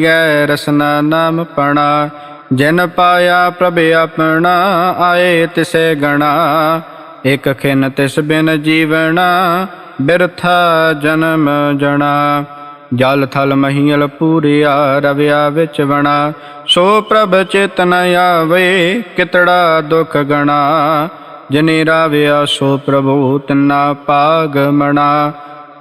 ਗੈ ਰਸਨਾ ਨਾਮ ਪਣਾ, ਜਿਨ ਪਾਇਆ ਪ੍ਰਭ ਆਪਣਾ, ਆਏ ਤਿਸੇ ਗਣਾ। ਇਕ ਖਿਨ ਤਿਸ ਬਿਨ ਜੀਵਣਾ, ਬਿਰਥਾ ਜਨਮ ਜਣਾ। ਜਲ ਥਲ ਮਹੀਲ ਪੂਰਿਆ, ਰਵਿਆ ਵਿੱਚ ਵਣਾ। ਸੋ ਪ੍ਰਭ ਚੇਤਨ ਆਵੇ, ਕਿਤੜਾ ਦੁਖ ਗਣਾ। ਜਿਨੇ ਰਾਵਿਆ, ਸੋ ਪ੍ਰਭੂ ਤਿਨਾ ਪਾਗ ਮਣਾ।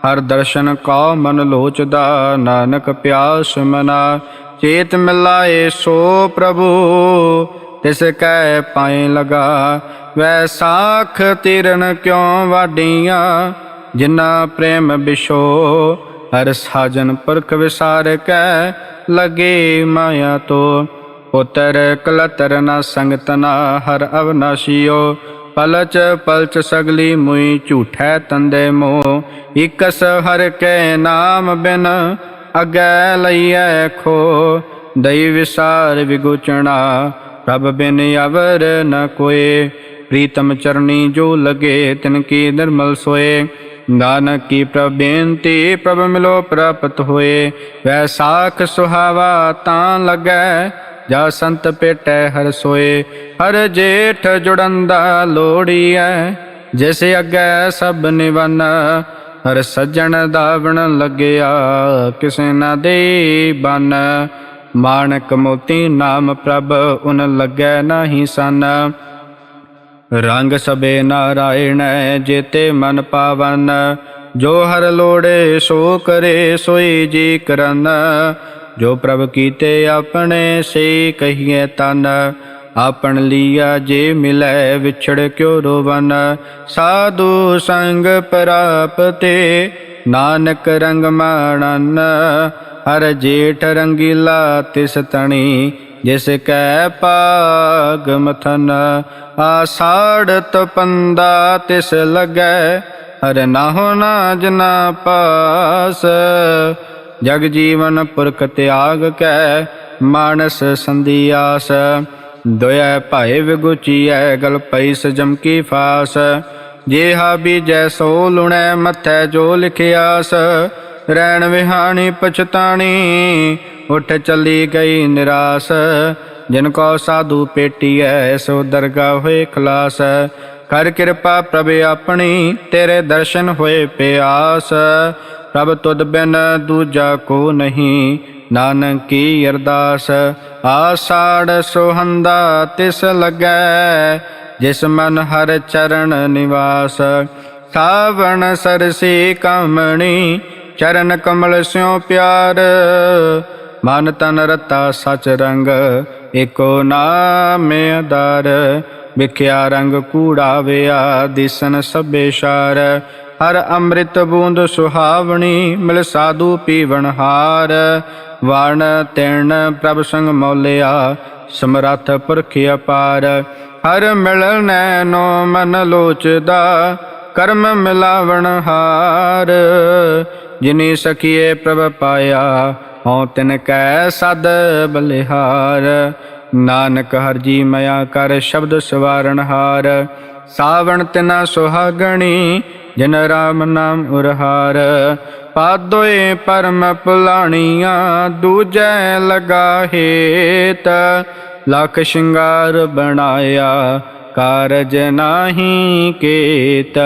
ਹਰ ਦਰਸ਼ਨ ਕਾ ਮਨ ਲੋਚਦਾ, ਨਾਨਕ ਪਿਆਸ ਮਨਾ। ਚੇਤ ਮਿਲਾਏ ਸੋ ਪ੍ਰਭੂ, ਤਿਸ ਕੈ ਪਾਏ ਲਗਾ। ਵੈਸਾਖ ਤਿਰਨ ਕਿਉ ਵਾਡੀਆਂ ਜਿਨਾ ਪ੍ਰੇਮ ਬਿਸ਼ੋ। ਹਰ ਸਾਜਨ ਪਰਖ ਵਿਸਾਰ ਕੈ ਲਗੇ ਮਾਇਆ ਤੋ। ਪੁੱਤਰ ਕਲਤਰ ਨਾ ਸੰਗਤ ਨਾ, ਹਰ ਅਵਨਾਸ਼ੀਓ। ਪਲਚ ਪਲਚ ਸਗਲੀ ਮੁਈ ਝੂਠੈ ਤੰਦੇ ਮੋ ਇਕਸ ਹਰ ਕੈ ਨਾਮ ਬਿਨ ਅਗੈ ਲਈਐ ਖੋ। ਦਈ ਵਿਸਾਰ ਵਿਗੁਚਣਾ, ਪ੍ਰਭ ਬਿਨ ਅਵਰ ਨ ਕੋਏ। ਪ੍ਰੀਤਮ ਚਰਨੀ ਜੋ ਲਗੇ ਤਿਨ ਕੀ ਨਿਰਮਲ ਸੋਏ। ਨਾਨਕ ਕੀ ਪ੍ਰਭ ਬੇਨਤੀ, ਪ੍ਰਭ ਮਿਲੋ ਪ੍ਰਾਪਤ ਹੋਏ। ਵੈਸਾਖ ਸੁਹਾਵਾ ਤਾਂ ਲਗੈ ਜਾ ਸੰਤ ਪੇਟੈ ਹਰ ਸੋਏ, ਹਰ ਜੇਠ ਜੁੜੰਦਾ ਲੋੜੀਐ ਜਿਸ ਅੱਗੇ ਸਭ ਨਿਵਨ, ਹਰ ਸੱਜਣ ਦਾਵਣ ਲੱਗਿਆ, ਕਿਸੇ ਨਾ ਦੇ ਬਨ। ਮਾਨਕ ਮੋਤੀ ਨਾਮ ਪ੍ਰਭ ਉਨ ਲੱਗੈ ਨਾਹੀ ਸਨ। ਰੰਗ ਸਬੇ ਨਾਰਾਇਣ ਜੇਤੇ ਮਨ ਪਾਵਨ। ਜੋ ਹਰ ਲੋੜੇ ਸੋ ਕਰੇ, ਸੋਈ ਜੀ ਕਰਨ। ਜੋ ਪ੍ਰਭ ਕੀਤੇ ਆਪਣੇ ਸੇ ਕਹੀਏ ਤਨ, ਆਪਣ ਲੀਆ ਜੇ ਮਿਲੈ ਵਿਛੜ ਕਿਉ ਰੋਵਨ। ਸਾਧੂ ਸੰਗ ਪ੍ਰਾਪਤੇ ਨਾਨਕ ਰੰਗ ਮਾਣਨ, ਹਰ ਜੇਠ ਰੰਗੀਲਾ ਤਿਸ ਤਣੀ, ਜਿਸ ਕੈ ਪਾਗ ਮਥਨ। ਆਸਾੜ ਤਪੰਦਾ ਤਿਸ ਲਗੈ, ਹਰ ਨਾਹੋ ਨਾ ਜਨਾ ਪਾਸ। ਜਗ ਜੀਵਨ ਪੁਰਖ ਤਿਆਗ ਕੈ, ਮਾਨਸ ਸੰਧਿਆਸ ਦੁਇ ਭਾਏ ਵਿਗੁਚੀਐ ਗਲ ਪਈ ਸਜਮ ਕੀ ਫਾਸ। ਜੇਹਾ ਬੀਜੈ ਸੋ ਲੁਣੈ, ਮਥੈ ਜੋ ਲਿਖਿਆਸ। ਰੈਣ ਵਿਹਾਣੀ ਪਛਤਾਣੀ, ਉਠ ਚੱਲੀ ਗਈ ਨਿਰਾਸ। ਜਿਨ ਕੋ ਸਾਧੂ ਪੇਟੀਐ, ਸੋ ਦਰਗਾ ਹੋਏ ਖਲਾਸ। ਕਰ ਕਿਰਪਾ ਪ੍ਰਭ ਆਪਣੀ, ਤੇਰੇ ਦਰਸ਼ਨ ਹੋਏ ਪਿਆਸ। ਪ੍ਰਭ ਤੁਧ ਬਿਨ ਦੂਜਾ ਕੋ ਨਹੀਂ। ਨਾਨਕ ਕੀ ਅਰਦਾਸ, ਆਸਾੜ ਸੁਹੰਦਾ ਤਿਸ ਲੱਗੈ, ਜਿਸ ਮਨ ਹਰ ਚਰਨ ਨਿਵਾਸ। ਸਾਵਣ ਸਰਸੀ ਕਮਣੀ, ਚਰਨ ਕਮਲ ਸਿਉ ਪਿਆਰ। ਮਨ ਤਨ ਰਤਾ ਸਚ ਰੰਗ, ਏਕੋ ਨਾਮ ਅਦਾਰ ਵਿਖਿਆ ਰੰਗ ਕੂੜਾ ਵਿਆ, ਦਿਸਨ ਸਭੇ ਸ਼ਾਰ। ਹਰ ਅੰਮ੍ਰਿਤ ਬੂੰਦ ਸੁਹਾਵਣੀ, ਮਿਲ ਸਾਧੂ ਪੀਵਣ ਹਾਰ। ਵਣ ਤਿਣ ਪ੍ਰਭ ਸੰਗ ਮੌਲਿਆ, ਸਮਰੱਥ ਪੁਰਖ ਅਪਾਰ। ਹਰ ਮਿਲਨੈ ਨੋ ਮਨ ਲੋਚਦਾ, ਕਰਮ ਮਿਲਾਵਣ ਹਾਰ। ਜਿਨੀ ਸਖੀਏ ਪ੍ਰਭ ਪਾਇਆ, ਹਉ ਤਿਨ ਕੈ ਸਦ ਬਲਿਹਾਰ। ਨਾਨਕ ਹਰ ਜੀ ਮਇਆ ਕਰ ਸ਼ਬਦ ਸਵਾਰਣ ਹਾਰ। ਸਾਵਣ ਤਿਨਾ ਸੁਹਾਗਣੀ, ਜਿਨ ਰਾਮ ਨਾਮ ਉਰਹਾਰ। ਪਾਦੋਏ ਪਰਮ ਪੁਲਾਣੀਆਂ, ਦੂਜੈ ਲਗਾਹੇਤ ਲਖ ਸ਼ਿੰਗਾਰ ਬਣਾਇਆ, ਕਾਰਜ ਨਾਹੀ ਕੇਤ।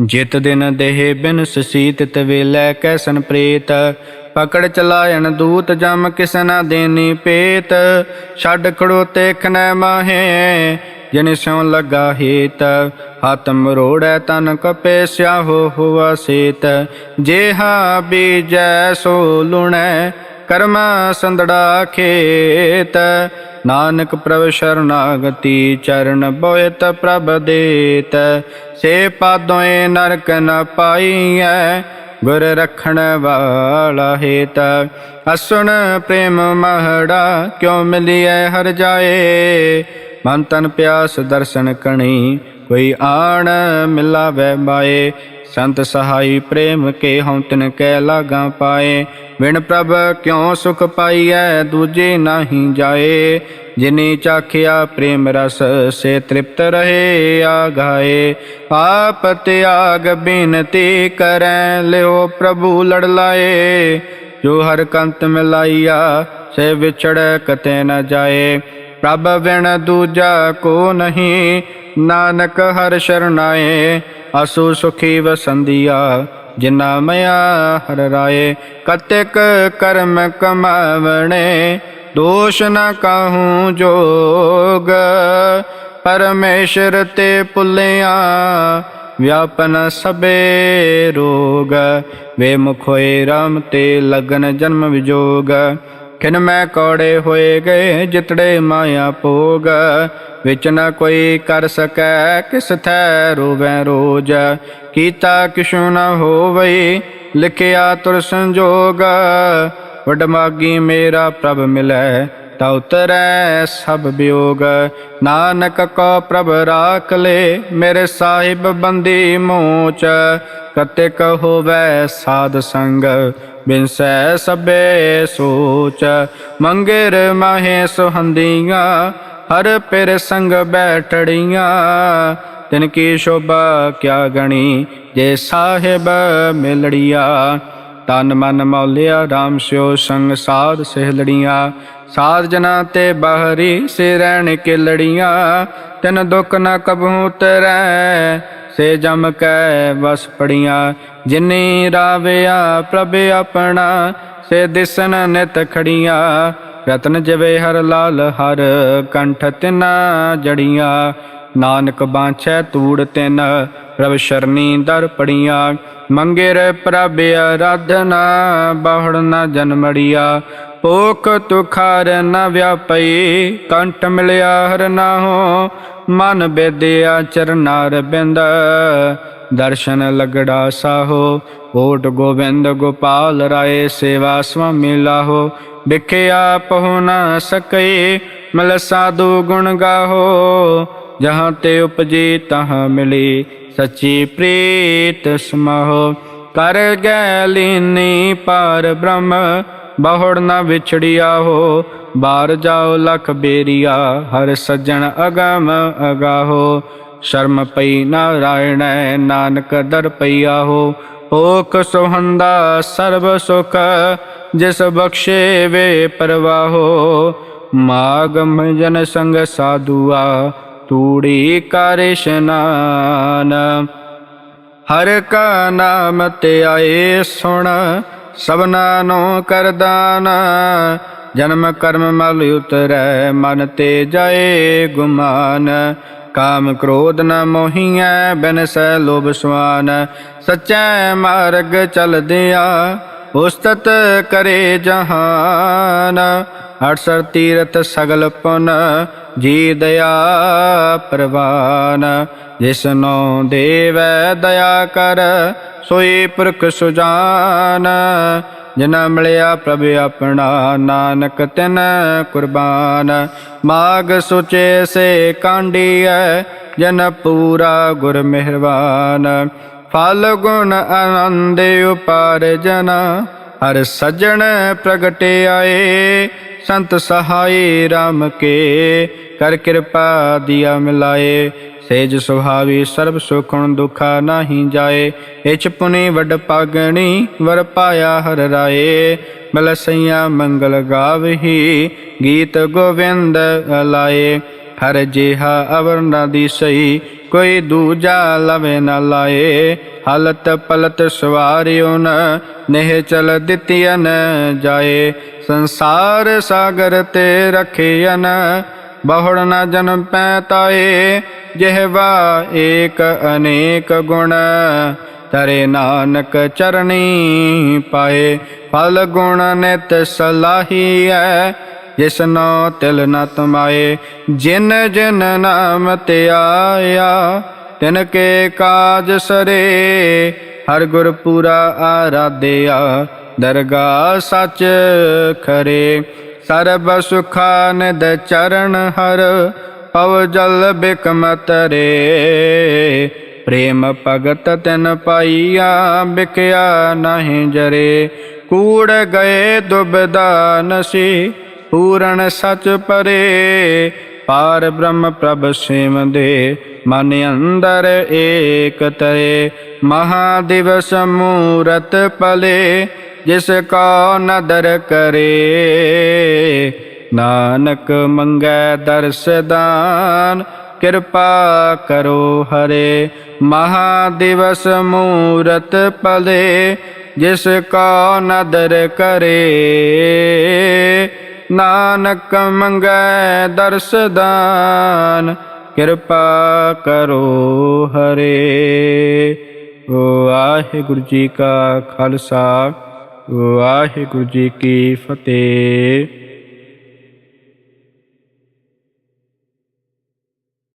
ਜਿਤ ਦਿਨ ਦੇਹ ਬਿਨ ਸਸੀਤ ਤਵੇਲੇ ਕੈਸਨ ਪ੍ਰੇਤ। ਪਕੜ ਚਲਾਇਣ ਦੂਤ, ਜਮ ਕਿਸ ਨਾ ਦੇਨੀ ਪੇਤ। ਛੱਡ ਖੜੋਤੇ ਖਨੈ ਮਾਹੇ ਜਿਨ ਸਿਉ ਲਗਾ ਹੇਤ, ਹੱਥ ਮਰੋੜੈ ਤਨ ਕਪੇ ਸਿਆਹੋ ਹੁਆ ਸੇਤ। ਜੇਹਾ ਬੀਜੈ ਸੋ ਲੁਣੈ, ਕਰਮ ਸੰਦੜਾ ਖੇਤ। ਨਾਨਕ ਪ੍ਰਭ ਸ਼ਰਨਾਗਤੀ ਚਰਨ ਬੋਇਤ ਪ੍ਰਭ ਦੇਤ। ਸੇ ਪਾਦੋਏ ਨਰਕ ਨ ਪਾਈਐ, ਗੁਰ ਰਖਣ ਵਾਲਾ ਹੇਤ। ਅਸੁਣ ਪ੍ਰੇਮ ਮਹੜਾ ਕਿਉ ਮਿਲਿਐ ਹਰ ਜਾਏ? ਮਨ ਤਨ ਪਿਆਸ ਦਰਸ਼ਨ ਕਣੀ, ਕੋਈ ਆਣ ਮਿਲਾਵੇ ਬਾਏ ਸੰਤ ਸਹਾਈ ਪ੍ਰੇਮ ਕੇ ਹਉ ਤਿਨ ਕੈ ਲਾਗਾ ਪਾਏ। ਵਿਣ ਪ੍ਰਭ ਕਿਉ ਸੁਖ ਪਾਈਐ, ਦੂਜੇ ਨਾਹੀ ਜਾਏ। ਜਿਨੀ ਚਾਖਿਆ ਪ੍ਰੇਮ ਰਸ, ਸੇ ਤ੍ਰਿਪਤ ਰਹੇ ਆਗਾਏ। ਆਪ ਤਿਆਗ ਬਿਨਤੀ ਕਰੈ, ਲਿਓ ਪ੍ਰਭੂ ਲੜ ਲਾਏ। ਜੋ ਹਰ ਕੰਤ ਮਿਲਾਈਆ, ਸੇ ਵਿਛੜ ਕਤੇ ਨ ਜਾਏ। ਪ੍ਰਭ ਵਿਣ ਦੂਜਾ ਕੋ ਨਹੀਂ, ਨਾਨਕ ਹਰ ਸ਼ਰਨਾਏ ਅਸੂ ਸੁਖੀ ਵਸੰਦੀਆ ਜਿਨਾ ਮਇਆ ਹਰ ਰਾਏ, ਕਤਿਕ ਕਰਮ ਕਮਾਵਣੇ, ਦੋਸ਼ ਨ ਕਾਹੂ ਜੋਗ। ਪਰਮੇਸ਼ਰ ਤੇ ਪੁੱਲਿਆ, ਵਿਆਪਨ ਸਬੇ ਰੋਗ। ਵੇ ਮੁਖ ਹੋਏ ਰਾਮ ਤੇ ਲਗਨ ਜਨਮ ਵਿਜੋਗ। ਕਿਨ ਮੈਂ ਕੌੜੇ ਹੋਏ ਗਏ, ਜਿਤੜੇ ਮਾਇਆ ਭੋਗ। ਵਿੱਚ ਨਾ ਕੋਈ ਕਰ ਸਕੈ, ਕਿਸ ਥੈ ਰੋਵੈ ਰੋਜ। ਕੀਤਾ ਕਿਛੁ ਨ ਹੋਵਈ, ਲਿਖਿਆ ਤੁਰ ਸੰਜੋਗ। ਵਡਮਾਗੀ ਮੇਰਾ ਪ੍ਰਭ ਮਿਲੈ, ਤਾ ਉਤਰੈ ਸਭ ਵਿਯੋਗ ਨਾਨਕ ਕੋ ਪ੍ਰਭ ਰਾਖ ਲੈ, ਮੇਰੇ ਸਾਹਿਬ ਬੰਦੀ ਮੋਚ। ਕਤਿਕ ਹੋਵੈ ਸਾਧ ਸੰਗ। ਬਿਨਸੈ ਸਭੇ ਸੋਚ, ਮੰਗੇਰ ਮਾਹੇ ਸੁਹੰਦੀਆਂ, ਹਰ ਪਿਰ ਸੰਗ ਬੈਠੜੀਆਂ। ਤਿਨ ਕੀ ਸ਼ੋਭਾ ਕਿਆ ਗਣੀ, ਜੇ ਸਾਹਿਬ ਮਿਲੜੀਆ। ਤਨ ਮਨ ਮੌਲਿਆ RAM ਸਿਓ ਸੰਗ ਸਾਧ ਸਹਿਲੜੀਆਂ। ਸਾਧ ਜਨਾ ਤੇ ਬਾਹਰੀ ਸੇ ਰਹਿਣ ਕੇ ਲੜੀਆਂ ਤਿਨ ਦੁੱਖ ਨਾ ਕਬਹੂ ਤਰੈ ਸੇ ਜਮ ਕੈ ਵਸ ਪੜੀਆਂ, ਜਿਨੀ ਰਾਵਿਆ ਪ੍ਰਭ ਆਪਣਾ, ਸੇ ਦਿਸਨ ਨਿਤ ਖੜੀਆਂ, ਰਤਨ ਜਵੇ ਹਰ ਲਾਲ ਹਰ ਕੰਠ ਤਿਨਾ ਜੜੀਆਂ, ਨਾਨਕ ਬਾਂਛੈ ਤੂੜ ਤਿਨ, ਪ੍ਰਭ ਸ਼ਰਨੀ ਦਰ ਪੜੀਆਂ, ਮੰਗੇਰ ਪ੍ਰਭ ਆਰਾਧਨਾ ਬਾਹੜ ਨ ਜਨਮੜੀਆ ਪੋਖ ਤੁਖਾਰ ਨ ਵਿਆਪਈ, ਕੰਠ ਮਿਲਿਆ ਹਰ ਨਾਹੋ ਮਨ ਬੇਦਿਆ ਚਰਨਾਰ ਬਿੰਦ। ਦਰਸ਼ਨ ਲਗੜਾ ਸਾਹੋ, ਓਟ ਗੋਬਿੰਦ ਗੋਪਾਲ ਰਾਏ ਸੇਵਾ ਸੁਆਮੀ ਲਾਹੋ। ਵਿਖਿਆ ਪਹੁ ਨਾ ਸਕਈ, ਮਲ ਸਾਧੂ ਗੁਣ ਗਾਹੋ। ਜਹਾਂ ਤੇ ਉਪਜੀ ਤਹਾਂ ਮਿਲੀ ਸੱਚੀ ਪ੍ਰੀਤ ਸਮਹੁ। ਕਰ ਗੈ ਲੀਨੀ ਪਾਰ ਬ੍ਰਹਮ ਬਹੁੜ ਨਾ ਵਿਛੜਿਆ ਹੋ, ਬਾਰ ਜਾਓ ਲਖ ਬੇਰੀਆ, ਹਰ ਸੱਜਣ ਅਗਮ ਅਗਾਹੋ। ਸ਼ਰਮ ਪਈ ਨਾਰਾਇਣ, ਨਾਨਕ ਦਰ ਪਈਆ ਹੋ। ਓਖ ਸੁਹੰਦਾ ਸਰਬ ਸੁਖ, ਜਿਸ ਬਖਸ਼ੇ ਵੇ ਪਰਵਾਹੋ। ਮਾਗਮ ਜਨ ਸੰਗ ਸਾਧੂਆ, ਤੂੜੀ ਕਰ ਹਰ ਕਾ ਨਾਮ ਤੇ ਆਏ ਸੁਣ ਸਭਨਾ ਨੂੰ ਕਰਦਾਨ ਜਨਮ ਕਰਮ ਮਲ ਉਤਰੈ, ਮਨ ਤੇ ਜਾਏ ਗੁਮਾਨ। ਕਾਮ ਕ੍ਰੋਧ ਨ ਮੋਹੀਐ ਬਿਨਸੈ ਲੋਭ ਸਵਾਨ। ਸਚੈ ਮਾਰਗ ਚਲਦਿਆ, ਉਸਤਤ ਕਰੇ ਜਹਾਨ। ਅਠਸਰ ਤੀਰਥ ਸਗਲ ਪੁਨ, ਜੀ ਦਇਆ ਪ੍ਰਵਾਨ। ਜਿਸਨੋ ਦੇਵੈ ਦਇਆ ਕਰ, ਸੋਈ ਪੁਰਖ ਸੁਜਾਨ। ਜਿਨਾ ਮਿਲਿਆ ਪ੍ਰਭ ਆਪਣਾ ਨਾਨਕ, ਤਿਨ ਕੁਰਬਾਨ। ਮਾਗ ਸੁਚੇ ਸੇ ਕਾਂਡੀਐ, ਜਨ ਪੂਰਾ ਗੁਰ ਮਿਹਰਬਾਨ ਫਲ ਗੁਣ ਆਨੰਦ ਉਪਾਰ ਜਨ, ਹਰ ਸਜਣ ਪ੍ਰਗਟਿਆਏ। ਸੰਤ ਸਹਾਈ RAM ਕੇ, ਕਰ ਕਿਰਪਾ ਦਿਆ ਮਿਲਾਏ। ਸੇਜ ਸੁਹਾਵੀ ਸਰਬ ਸੁਖਣ ਦੁਖਾ ਨਾਹੀ ਜਾਏ। ਇਚ ਪੁਨੀ ਵੱਡ ਪਾਗਣੀ, ਵਰ ਪਾਇਆ ਹਰ ਰਾਏ। ਬਲਸਈਆ ਮੰਗਲ ਗਾਵਹੀ ਗੀਤ ਗੋਵਿੰਦ ਲਾਏ ਹਰ ਜਿਹਾ ਅਵਰ ਨਾ ਦੀ ਸਈ, ਕੋਈ ਦੂਜਾ ਲਵੇ ਨਾ ਲਾਏ। ਹਲਤ ਪਲਤ ਸਵਾਰਿਓ ਨ, ਨਹਿ ਚਲ ਦਿੱਤੀਨ ਜਾਏ। ਸੰਸਾਰ ਸਾਗਰ ਤੇ ਰਖਿਆਨ ਬਹੁੜ ਨ ਜਨਮ ਪੈ ਤਾਏ ਜਿਹਵਾ ਏਕ ਅਨੇਕ ਗੁਣ। ਤਰੇ ਨਾਨਕ ਚਰਣੀ ਪਾਏ, ਫਲ ਗੁਣ ਨਿਤ ਸਲਾਹੀਐ। ਜਿਸਨੋ ਤਿਲ ਨ ਤਮਾਏ, ਜਿਨ ਜਿਨ ਨਾਮ ਤੇ ਆਇਆ, ਤਿਨ ਕੇ ਕਾਜ ਸਰੇ। ਹਰ ਗੁਰ ਪੂਰਾ ਆਰਾਧਿਆ ਦਰਗਾ ਸੱਚ ਖਰੇ, ਸਰਬ ਸੁਖਾ ਨਿਦ ਚਰਨ ਹਰ, ਪਵ ਜਲ ਬਿਕਮ ਤਰੇ ਪ੍ਰੇਮ ਭਗਤ ਤਿਨ ਪਾਈਆ ਬਿਕਿਆ ਨਹੀਂ ਜਰੇ। ਕੂੜ ਗਏ ਦੁਬਦਾ ਨਸੀ ਪੂਰਨ ਸਚ ਪਰੇ। ਪਾਰ ਬ੍ਰਹਮ ਪ੍ਰਭ ਸਿਮ ਦੇ ਮਨ ਅੰਦਰ ਏਕ ਤਰੇ। ਮਹਾ ਦਿਵਸ ਮੂਰਤ ਪਲੇ ਜਿਸ ਕੋ ਨਦਰ ਕਰੇ, ਨਾਨਕ ਮੰਗੈ ਦਰਸਦਾਨ ਕਿਰਪਾ ਕਰੋ ਹਰੇ ਮਹਾ ਦਿਵਸ ਮੂਰਤ ਪਲੇ ਜਿਸ ਕੋ ਨਦਰ ਕਰੇ, ਨਾਨਕ ਮੰਗੈ ਦਰਸਦਾਨ ਕਿਰਪਾ ਕਰੋ ਹਰੇ। ਵਾਹਿਗੁਰੂ ਜੀ ਕਾ ਖਾਲਸਾ। ਵਾਹਿਗੁਰੂ ਜੀ ਕੀ ਫਤਿਹ।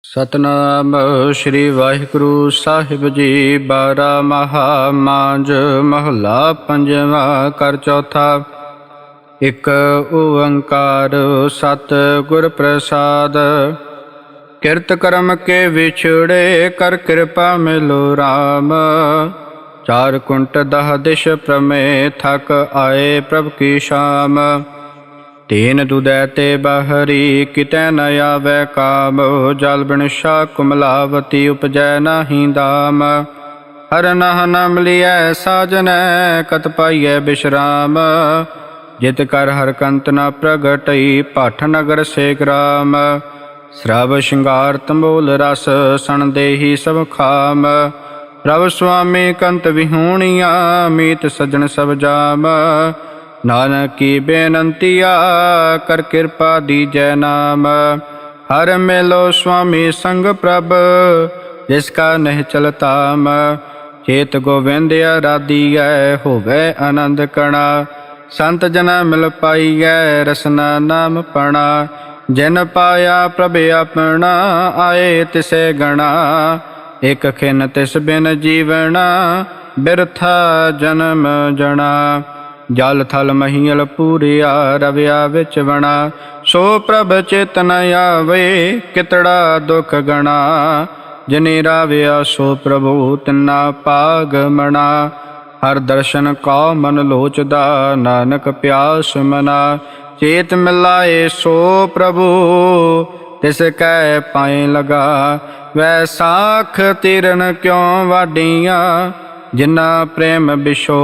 ਸਤਨਾਮ ਸ੍ਰੀ ਵਾਹਿਗੁਰੂ ਸਾਹਿਬ ਜੀ, ਬਾਰਾ ਮਹਾ ਮਾਂਜ ਮਹਲਾ ਪੰਜਵਾਂ ਕਰ ਚੌਥਾ। ਇਕ ਓੰਕਾਰ ਸਤ ਗੁਰ ਪ੍ਰਸਾਦ ਕਿਰਤ ਕਰਮ ਕੇ ਵਿਛੜੇ ਕਰ ਕਿਰਪਾ ਮਿਲੋ RAM ਚਾਰ ਕੁੰਟ ਦਹ ਦਿਸ਼ ਪ੍ਰਮੇ ਥਕ ਆਏ ਪ੍ਰਭ ਕੀ ਸ਼ਾਮ। ਤੀਨ ਦੁਦੈ ਤੇ ਬਹਰੀ ਕਿਤੈ ਨ ਆਵੈ ਕਾਮ। ਜਲ ਬਿਨ ਸ਼ਾ ਕੁਮਲਾਵਤੀ ਉਪਜੈ ਨਾਹੀ ਦਾਮ। ਹਰ ਨਹ ਨਾਮ ਲਿਐ ਸਾਜਨੈ, ਕਤ ਪਾਈਐ ਬਿਸ਼ਰਾਮ। ਜਿਤ ਕਰ ਹਰ ਕੰਤ ਨ ਪ੍ਰਗਟਈ ਪਾਠ ਨਗਰ ਸੇ ਗ੍ਰਾਮ। ਸਰਬ ਸ਼ਿੰਗਾਰ ਤੰਬੋਲ ਰਸ, ਸਣ ਦੇਹੀ ਸਭ ਖਾਮ। ਪ੍ਰਭ ਸੁਆਮੀ ਕੰਤ ਵਿਹੂਣੀਆਂ, ਮੀਤ ਸਜਣ ਸਭ ਜਾਮ। ਨਾਨਕ ਕੀ ਬੇਨੰਤੀਆ ਕਰ ਕਿਰਪਾ ਦੀਜੈ ਨਾਮ। ਹਰ ਮਿਲੋ ਸੁਆਮੀ ਸੰਗ ਪ੍ਰਭ, ਜਿਸ ਕਾ ਨਹਿ ਚਲਤਾਮ ਚੇਤ ਗੋਵਿੰਦ ਆਰਾਧੀਐ, ਹੋਵੇ ਆਨੰਦ ਕਣਾ। ਸੰਤ ਜਨਾ ਮਿਲ ਪਾਈਐ, ਰਸਨਾ ਨਾਮ ਪਣਾ। ਜਿਨ ਪਾਇਆ ਪ੍ਰਭ ਆਪਣਾ, ਆਏ ਤਿਸੇ ਗਣਾ। ਇਕ ਖਿਨ ਤਿਸ ਬਿਨ ਜੀਵਣਾ, ਬਿਰਥਾ ਜਨਮ ਜਣਾ। ਜਲ ਥਲ ਮਹੀਲ ਪੂਰਿਆ, ਰਵਿਆ ਵਿੱਚ ਵਣਾ। ਸੋ ਪ੍ਰਭ ਚੇਤਨ ਆਵੇ, ਕਿਤੜਾ ਦੁਖ ਗਣਾ। ਜਿਨੇ ਰਾਵਿਆ, ਸੋ ਪ੍ਰਭੂ ਤਿਨਾ ਪਾਗ ਮਣਾ। ਹਰ ਦਰਸ਼ਨ ਕਾ ਮਨ ਲੋਚਦਾ, ਨਾਨਕ ਪਿਆਸ ਮਨਾ। ਚੇਤ ਮਿਲਾਏ ਸੋ ਪ੍ਰਭੂ ਤਿਸ ਕੈ ਪਾਏ ਲਗਾ ਵੈਸਾਖ ਤਿਰਨ ਕਿਉ ਵਾਡੀਆਂ? ਜਿਨਾ ਪ੍ਰੇਮ ਬਿਸ਼ੋ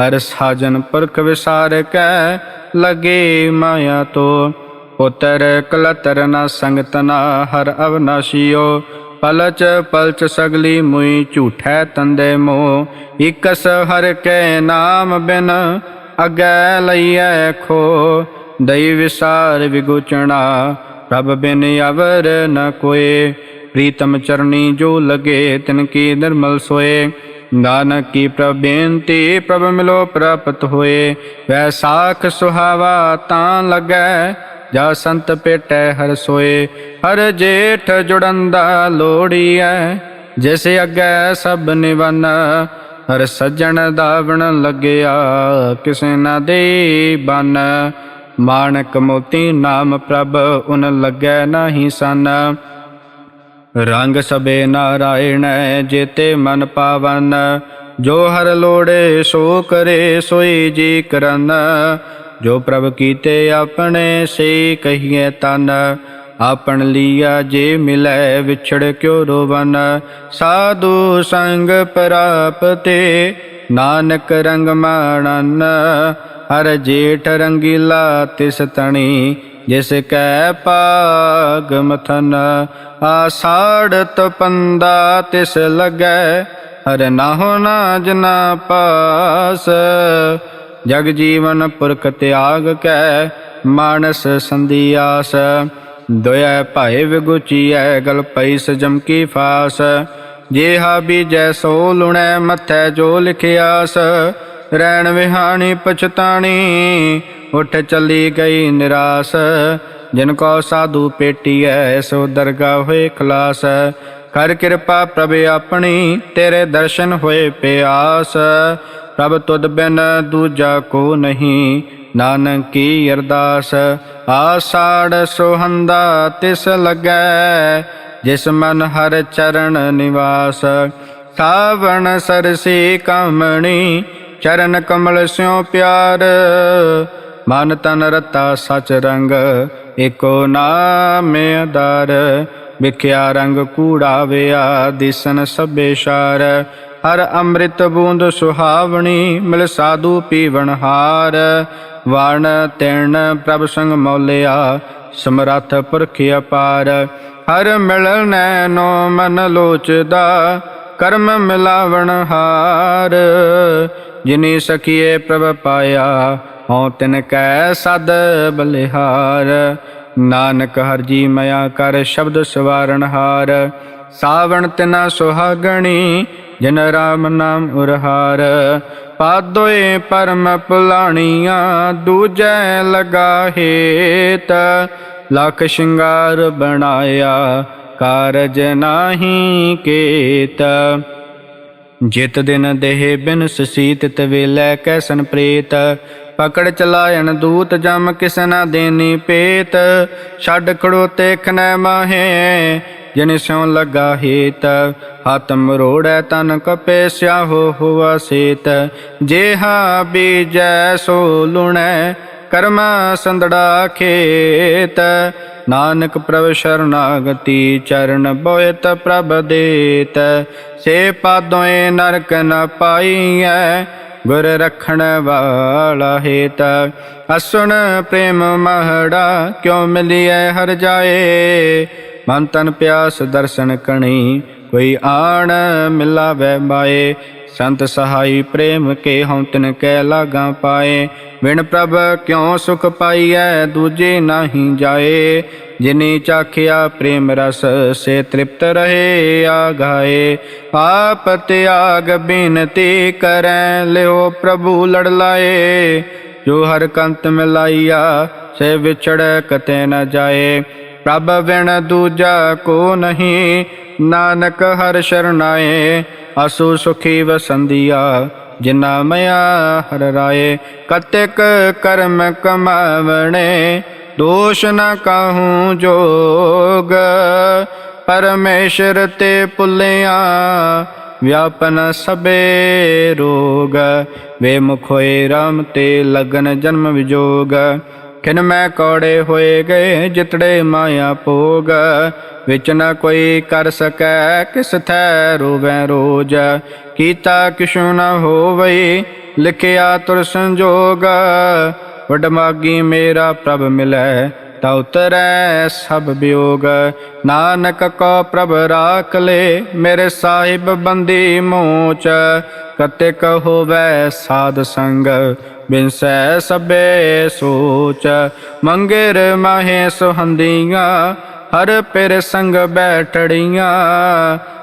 ਹਰ ਸਾਜਨ ਪੁਰਖ ਵਿਸਾਰ ਕੈ, ਲਗੇ ਮਾਇਆ ਤੋ। ਪੁੱਤਰ ਕਲਤਰ ਨਾ ਸੰਗਤ ਨਾ ਹਰ ਅਵਨਾਸ਼ੀਓ, ਪਲਚ ਪਲਚ ਸਗਲੀ ਮੁਈ ਝੂਠੈ ਤੰਦੇ ਮੋ। ਇਕਸ ਹਰ ਕੇ ਨਾਮ ਬਿਨ ਅਗੈ ਲਈਐ ਖੋ, ਦਈ ਵਿਸਾਰ ਵਿਗੁਚਣਾ। ਪ੍ਰਭ ਬਿਨ ਅਵਰ ਨ ਕੋਏ। ਪ੍ਰੀਤਮ ਚਰਣੀ ਜੋ ਲਗੇ, ਤਿਨ ਕੀ ਨਿਰਮਲ ਸੋਏ। ਨਾਨਕ ਕੀ ਪ੍ਰਭ ਬੇਨਤੀ, ਪ੍ਰਭ ਮਿਲੋ ਪ੍ਰਾਪਤ ਹੋਏ। ਵੈਸਾਖ ਸੁਹਾਵਾ ਤਾਂ ਲਗੈ, ਜਾ ਸੰਤ ਪੇਟੈ ਹਰ ਸੋਏ। ਹਰ ਜੇਠ ਜੁੜੰਦਾ ਲੋੜੀਐ, ਜਿਸ ਅਗੈ ਸਭ ਨਿਵਨ। ਹਰ ਸੱਜਣ ਦਾਵਣ ਲੱਗਿਆ, ਕਿਸੇ ਨਾ ਦੇ ਬਨ। ਮਾਨਕ ਮੋਤੀ ਨਾਮ ਪ੍ਰਭ, ਉਨ ਲੱਗੈ ਨਹੀਂ ਸਨ। ਰੰਗ ਸਬੇ ਨਾਰਾਇਣ, ਜੇਤੇ ਮਨ ਪਾਵਨ। ਜੋ ਹਰ ਲੋੜੇ, ਸੋ ਕਰੇ, ਸੋਈ ਜੀ ਕਰਨ। ਜੋ ਪ੍ਰਭ ਕੀਤੇ ਆਪਣੇ, ਸੇ ਕਹੀਏ ਤਨ। ਆਪਣ ਲੀਆ ਜੇ ਮਿਲੈ, ਵਿਛੜ ਕਿਉ ਰੋਵਨ। ਸਾਧੂ ਸੰਗ ਪ੍ਰਾਪਤੇ, ਨਾਨਕ ਰੰਗ ਮਾਣਨ। ਹਰ ਜੇਠ ਰੰਗੀਲਾ ਤਿਸ ਤਣੀ, ਜਿਸ ਕੈ ਪਾਗ ਮਥਨ। ਆਸਾੜ ਤਪੰਦਾ ਤਿਸ ਲਗੈ, ਹਰ ਨਾਹੋ ਨਾ ਜਨਾ ਪਾਸ। ਜਗ ਜੀਵਨ ਪੁਰਖ ਤਿਆਗ ਕੈ, ਮਾਨਸ ਸੰਧਿਆਸ ਦੁਇ ਭਾਏ ਵਿਗੁਚੀਐ ਗਲ ਪਈ ਸਜਮ ਕੀ ਫਾਸ। ਜੇਹਾ ਬੀਜੈ ਸੋ ਲੁਣੈ, ਮਥੈ ਜੋ ਲਿਖਿਆਸ। ਰੈਣ ਵਿਹਾਣੀ ਪਛਤਾਣੀ, ਉਠ ਚਲੀ ਗਈ ਨਿਰਾਸ। ਜਿਨ ਕੋ ਸਾਧੂ ਪੇਟੀਐ, ਸੋ ਦਰਗਾ ਹੋਏ ਖਲਾਸ। ਕਰ ਕਿਰਪਾ ਪ੍ਰਭ ਆਪਣੀ, ਤੇਰੇ ਦਰਸ਼ਨ ਹੋਏ ਪਿਆਸ। ਪ੍ਰਭ ਤੁਧ ਬਿਨ ਦੂਜਾ ਕੋ ਨਹੀਂ, ਨਾਨਕ ਕੀ ਅਰਦਾਸ। ਆਸਾੜ ਸੋਹੰਦਾ ਤਿਸ ਲੱਗੈ, ਜਿਸ ਮਨ ਹਰ ਚਰਨ ਨਿਵਾਸ। ਸਾਵਣ ਸਰਸੀ ਕਮਣੀ ਚਰਨ ਕਮਲ ਸਿਉ ਪਿਆਰ। ਮਨ ਤਨ ਰਤਾ ਸਚ ਰੰਗ, ਏਕੋ ਨਾਮ ਆਧਾਰ। ਵਿਖਿਆ ਰੰਗ ਕੂੜਾ ਵਿਆ, ਦਿਸਨ ਸਭੇ ਸ਼ਾਰ। ਹਰ ਅੰਮ੍ਰਿਤ ਬੂੰਦ ਸੁਹਾਵਣੀ, ਮਿਲ ਸਾਧੂ ਪੀਵਣ ਹਾਰ। ਵਣ ਤਿਣ ਪ੍ਰਭ ਸੰਗ ਮੌਲਿਆ, ਸਮਰੱਥ ਪੁਰਖ ਅਪਾਰ। ਹਰ ਮਿਲ ਨੈਨੋ ਮਨ ਲੋਚਦਾ, ਕਰਮ ਮਿਲਾਵਣ ਹਾਰ। ਜਿਨੀ ਸਖੀਏ ਪ੍ਰਭ ਪਾਇਆ, ਹਉ ਤਿਨ ਕੈ ਸਦ ਬਲਿਹਾਰ। ਨਾਨਕ ਹਰ ਜੀ ਮਇਆ ਕਰ ਸ਼ਬਦ ਸਵਾਰਣ ਹਾਰ। ਸਾਵਣ ਤਿਨਾ ਸੁਹਾਗਣੀ, ਜਿਨ ਰਾਮ ਨਾਮ ਉਰਹਾਰ। ਪਾਦੋਏ ਪਰਮ ਪੁਲਾਣੀਆਂ, ਦੂਜੈ ਲਗਾ ਹੇਤ। ਲਖ ਸ਼ਿੰਗਾਰ ਬਣਾਇਆ, ਕਾਰਜ ਨਾਹੀ ਕੇਤ। ਜਿਤ ਦਿਨ ਦੇਹ ਬਿਨ ਸਸੀਤ ਤਵੇਲੇ ਕੈਸਨ ਪ੍ਰੇਤ। ਪਕੜ ਚਲਾਇਣ ਦੂਤ ਜਮ ਕਿਸ ਨਾ ਦੇਨੀ ਪੇਤ। ਛੱਡ ਖੜੋਤੇ ਖਨੈ ਮਾਹੇ, ਜਿਨ ਸਿਉ ਲਗਾ ਹੀਤ। ਹੱਥ ਮਰੋੜੈ ਤਨ ਕਪੇ ਸਿਆਹੋ ਹੁਆ ਸੇਤ। ਜੇਹਾ ਬੀਜੈ ਸੋ ਲੁਣੈ, ਕਰਮਾ ਸੰਦੜਾ ਖੇਤ। ਨਾਨਕ ਪ੍ਰਭ ਸ਼ਰਨਾਗਤੀ ਚਰਨ ਬੋਇਤ ਪ੍ਰਭ ਦੇਤ। ਸੇ ਪਾਦੋਏ ਨਰਕ ਨ ਪਾਈਐ, ਗੁਰ ਰਖਣ ਵਾਲਾ ਹੇਤ। ਅਸੁਣ ਪ੍ਰੇਮ ਮਹੜਾ ਕਿਉ ਮਿਲਿਐ ਹਰ ਜਾਏ। ਮਨ ਤਨ ਪਿਆਸ ਦਰਸ਼ਨ ਕਣੀ, ਕੋਈ ਆਣ ਮਿਲਾਵੇ ਮਾਏ। ਸੰਤ ਸਹਾਈ ਪ੍ਰੇਮ ਕੇ ਹਉ ਤਿਨ ਕੈ ਲਾਗਾ ਪਾਏ? ਵਿਣ ਪ੍ਰਭ ਕਿਉ ਸੁਖ ਪਾਈਐ? ਦੂਜੇ ਨਾਹੀ ਜਾਏ। ਜਿਨੀ ਚਾਖਿਆ ਪ੍ਰੇਮ ਰਸ, ਸੇ ਤ੍ਰਿਪਤ ਰਹੇ ਆਗਾਏ। ਆਪ ਤਿਆਗ ਬਿਨਤੀ ਕਰੈ, ਲਿਓ ਪ੍ਰਭੂ ਲੜ ਲਾਏ। ਜੋ ਹਰ ਕੰਤ ਮਿਲਾਈਆ, ਸੇ ਵਿਛੜ ਕਤੇ ਨ ਜਾਏ। ਪ੍ਰਭ ਵਿਣ ਦੂਜਾ ਕੋ ਨਹੀਂ, ਨਾਨਕ ਹਰ ਸ਼ਰਨਾਏ। ਅਸੂ ਸੁਖੀ ਵਸੰਦੀਆ ਜਿਨਾ ਮਿਆ ਹਰ ਰਾਏ, ਕਤਿਕ ਕਰਮ ਕਮਾਵਣੇ, ਦੋਸ਼ ਨ ਕਾਹੂ ਜੋਗ। ਪਰਮੇਸ਼ਰ ਤੇ ਪੁੱਲਿਆ, ਵਿਆਪਨ ਸਬੇ ਰੋਗ। ਵੇ ਮੁਖ ਹੋਏ ਰਾਮ ਤੇ ਲਗਨ ਜਨਮ ਵਿਜੋਗ। ਕਿਨ ਮੈਂ ਕੌੜੇ ਹੋਏ ਗਏ, ਜਿਤੜੇ ਮਾਇਆ ਭੋਗ। ਵਿੱਚ ਨਾ ਕੋਈ ਕਰ ਸਕੈ, ਕਿਸ ਥੈ ਰੋਵੈ ਰੋਜ। ਕੀਤਾ ਕਿਛੁ ਨ ਹੋਵੇ ਲਿਖਿਆ ਤੁਰ ਸੰਜੋਗ। ਵਡਮਾਗੀ ਮੇਰਾ ਪ੍ਰਭ ਮਿਲੈ ਤਾ ਉਤਰੈ ਸਭ ਵਿਯੋਗ ਨਾਨਕ ਕੋ ਪ੍ਰਭ ਰਾਖ ਲੇ, ਮੇਰੇ ਸਾਹਿਬ ਬੰਦੀ ਮੋਚ। ਕਤਿਕ ਹੋਵੈ ਸਾਧ ਸੰਗ ਬਿਨਸੈ ਸਭੇ ਸੋਚ। ਮੰਗੇਰ ਮਾਹੇ ਸੁਹੰਦੀਆਂ, ਹਰ ਪਿਰ ਸੰਗ ਬੈਠੜੀਆਂ।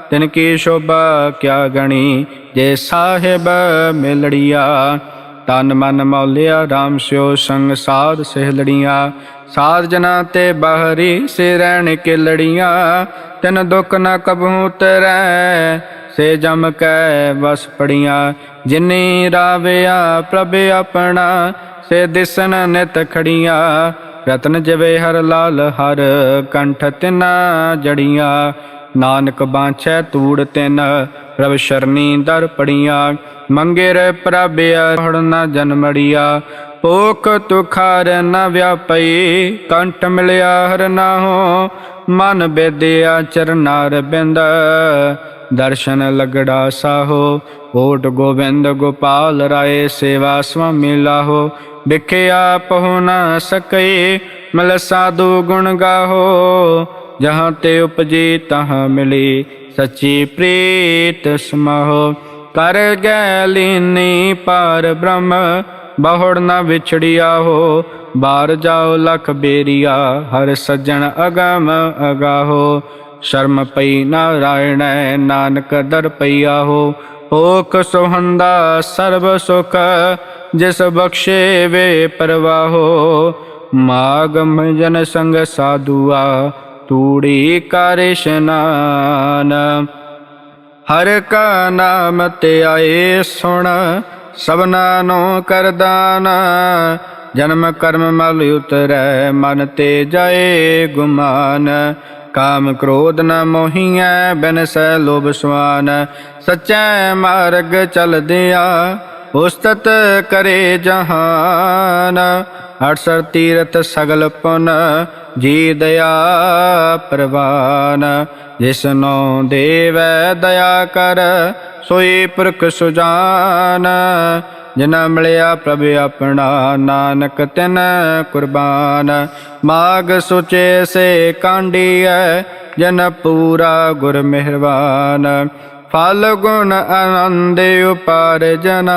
ਤਿਨ ਕੀ ਸ਼ੋਭਾ ਕਿਆ ਗਣੀ, ਜੇ ਸਾਹਿਬ ਮਿਲੜੀਆ। ਤਨ ਮਨ ਮੌਲਿਆ RAM ਸਿਓ ਸੰਗ ਸਾਧ ਸਹਿਲੜੀਆਂ। ਸਾਧ ਜਨਾ ਤੇ ਬਹਰੀ ਸੇ ਰਹਿਣ ਕੇ ਲੜੀਆਂ ਤਿਨ ਦੁੱਖ ਨਾ ਕਬਹੂ ਉਤਰੈ ਸੇ ਜਮ ਕੈ ਵਸ ਪੜੀਆਂ, ਜਿਨੀ ਰਾਵਿਆ ਪ੍ਰਭ ਆਪਣਾ, ਸੇ ਦਿਸਨ ਨਿਤ ਖੜੀਆਂ, ਰਤਨ ਜਵੇ ਹਰ ਲਾਲ ਹਰ ਕੰਠ ਤਿਨਾ ਜੜੀਆਂ, ਨਾਨਕ ਬਾਂਛੈ ਤੂੜ ਤਿਨ, ਪ੍ਰਭ ਸ਼ਰਨੀ ਦਰ ਪੜੀਆਂ, ਮੰਗੇਰ ਪ੍ਰਭ ਹੜ ਨ ਜਨਮੜੀਆ ਭੋਖ ਤੁਖਾਰ ਨ ਵਿਆਪਈ, ਕੰਠ ਮਿਲਿਆ ਹਰ ਨਾਹੋ। ਮਨ ਬੇਦਿਆ ਚਰਨਾਰ ਬਿੰਦ, ਦਰਸ਼ਨ ਲਗੜਾ ਸਾਹੋ। ਓਟ ਗੋਬਿੰਦ ਗੋਪਾਲ ਰਾਏ ਸੇਵਾ ਸੁਆਮੀ ਲਾਹੋ। ਵਿਖਿਆ ਪਹੁ ਨ ਸਕਈ, ਮਲ ਸਾਧੂ ਗੁਣ ਗਾਹੋ। ਜਹਾਂ ਤੇ ਉਪਜੀ ਤਹਾਂ ਮਿਲੀ, ਸੱਚੀ ਪ੍ਰੀਤ ਸਮਾਹੋ। ਕਰ ਗੈ ਲੀਨੀ ਪਾਰ ਬ੍ਰਹਮ ਬਹੁੜ ਨਾ ਵਿਛੜਿਆ ਹੋ। ਬਾਰ ਜਾਓ ਲਖ ਬੇਰੀਆ, ਹਰ ਸੱਜਣ ਅਗਮ ਅਗਾਹੋ। ਸ਼ਰਮ ਪਈ ਨਾਰਾਇਣ, ਨਾਨਕ ਦਰ ਪਈਆ ਹੋ। ਓਖ ਸੁਹੰਦਾ ਸਰਬ ਸੁਖ, ਜਿਸ ਬਖਸ਼ੇ ਵੇ ਪਰਵਾਹੋ। ਮਾਗਮ ਜਨ ਸੰਗ ਸਾਧੂਆ, ਤੂੜੀ ਕਰ ਹਰ ਕਾ ਨਾਮ ਤੇ ਆਏ ਸੁਣ ਸਭਨਾ ਨੂੰ ਕਰਦਾਨ ਜਨਮ ਕਰਮ ਮਲ ਉਤਰੈ, ਮਨ ਤੇ ਜਾਏ ਗੁਮਾਨ। ਕਾਮ ਕ੍ਰੋਧ ਨ ਮੋਹੀਐ ਬਿਨਸੈ ਲੋਭ ਸੁਆਨ ਸਚੈ ਮਾਰਗ ਚਲਦਿਆ ਉਸਤਤ ਕਰੇ ਜਹਾਨ। ਅਠਸਰ ਤੀਰਥ ਸਗਲ ਪੁਨ, ਜੀ ਦਇਆ ਪ੍ਰਵਾਨ। ਜਿਸਨੋ ਦੇਵੈ ਦਇਆ ਕਰ, ਸੋਈ ਪੁਰਖ ਸੁਜਾਨ। ਜਿਨਾ ਮਿਲਿਆ ਪ੍ਰਭ ਆਪਣਾ ਨਾਨਕ, ਤਿਨ ਕੁਰਬਾਨ। ਮਾਗ ਸੁਚੇ ਸੇ ਕਾਂਡੀਐ, ਜਨ ਪੂਰਾ ਗੁਰ ਮਿਹਰਬਾਨ ਫਲ ਗੁਣ ਆਨੰਦ ਉਪਾਰ ਜਨ,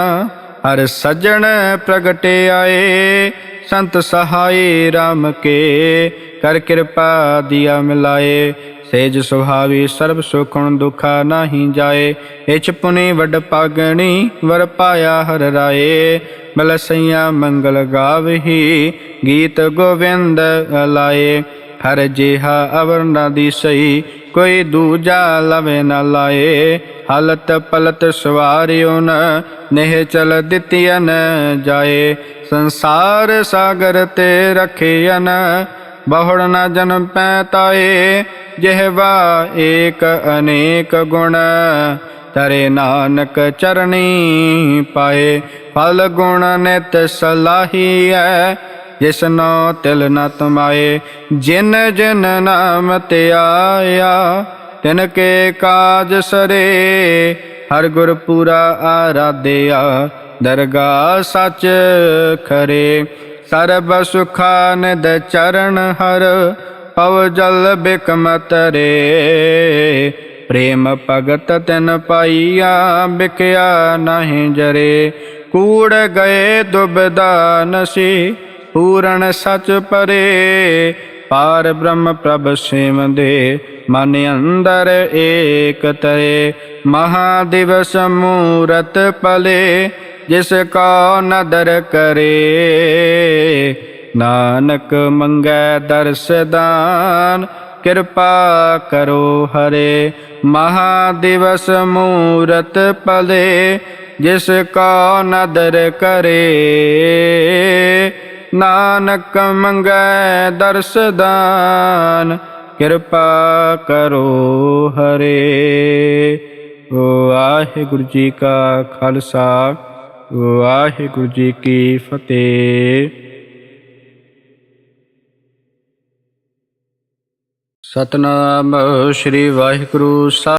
ਹਰ ਸੱਜਣ ਪ੍ਰਗਟਿਆਏ। ਸੰਤ ਸਹਾਈ RAM ਕੇ। ਕਰ ਕਿਰਪਾ ਦਿਆ ਮਿਲਾਏ। ਸੇਜ ਸੁਹਾਵੀ ਸਰਬ ਸੁਖਣ ਦੁਖਾ ਨਾਹੀ ਜਾਏ। ਇਚ ਪੁਨੀ ਵੱਡ ਪਾਗਣੀ ਵਰ ਪਾਇਆ ਹਰ ਰਾਏ। ਬਲਸਈਆ ਮੰਗਲ ਗਾਵਹੀ ਗੀਤ ਗੋਵਿੰਦ ਲਾਏ ਹਰ ਜਿਹਾ ਅਵਰ ਨਾ ਦੀ ਸਈ ਕੋਈ ਦੂਜਾ ਲਵੇ ਨਾ ਲਾਏ। ਹਲਤ ਪਲਤ ਸਵਾਰਿਓ ਨ ਨਹਿ ਚਲ ਦਿੱਤੀਨ ਜਾਏ। ਸੰਸਾਰ ਸਾਗਰ ਤੇ ਰਖਿਆਨ ਬਹੁੜ ਨ ਜਨਮ ਪੈ ਤਾਏ ਜਿਹਵਾ ਏਕ ਅਨੇਕ ਗੁਣ। ਤਰੇ ਨਾਨਕ ਚਰਣੀ ਪਾਏ, ਫਲ ਗੁਣ ਨਿਤ ਸਲਾਹੀਐ ਜਿਸਨੋ ਤਿਲ ਨ ਤਮਾਏ। ਜਿਨ ਜਿਨ ਨਾਮ ਤੇ ਤਿਨ ਕੇ ਕਾਜ ਸਰੇ, ਹਰ ਗੁਰ ਪੂਰਾ ਆਰਾਧਿਆ। ਦਰਗਾ ਸੱਚ ਖਰੇ, ਸਰਬ ਸੁਖਾ ਨਿਦ ਚਰਨ ਹਰ, ਪਵ ਜਲ ਬਿਕਮਤ ਰੇ। ਪ੍ਰੇਮ ਭਗਤ ਤਿਨ ਪਾਈਆ, ਬਿਕਿਆ ਨਹੀਂ ਜਰੇ। ਕੂੜ ਗਏ ਦੁਬਦਾ ਨਸੀ ਪੂਰਨ ਸਚ ਪਰੇ। ਪਾਰ ਬ੍ਰਹਮ ਪ੍ਰਭ ਸਿਮ ਦੇ, ਮਨ ਅੰਦਰ ਏਕ ਤਰੇ। ਮਹਾ ਦਿਵਸ ਮੂਰਤ ਪਲੇ ਜਿਸ ਕੋ ਨਦਰ ਕਰੇ, ਨਾਨਕ ਮੰਗੈ ਦਰਸ ਦਾਨ ਕਿਰਪਾ ਕਰੋ ਹਰੇ ਮਹਾ ਦਿਵਸ ਮੂਰਤ ਪਲੇ ਜਿਸ ਕੋ ਨਦਰ ਕਰੇ, ਨਾਨਕ ਮੰਗੈ ਦਰਸ ਦਾਨ ਕਿਰਪਾ ਕਰੋ ਹਰੇ। ਵਾਹਿਗੁਰੂ ਜੀ ਕਾ ਖਾਲਸਾ। ਵਾਹਿਗੁਰੂ ਜੀ ਕੀ ਫਤਿਹ। ਸਤਨਾਮ ਸ੍ਰੀ ਵਾਹਿਗੁਰੂ ਸਾਹਿਬ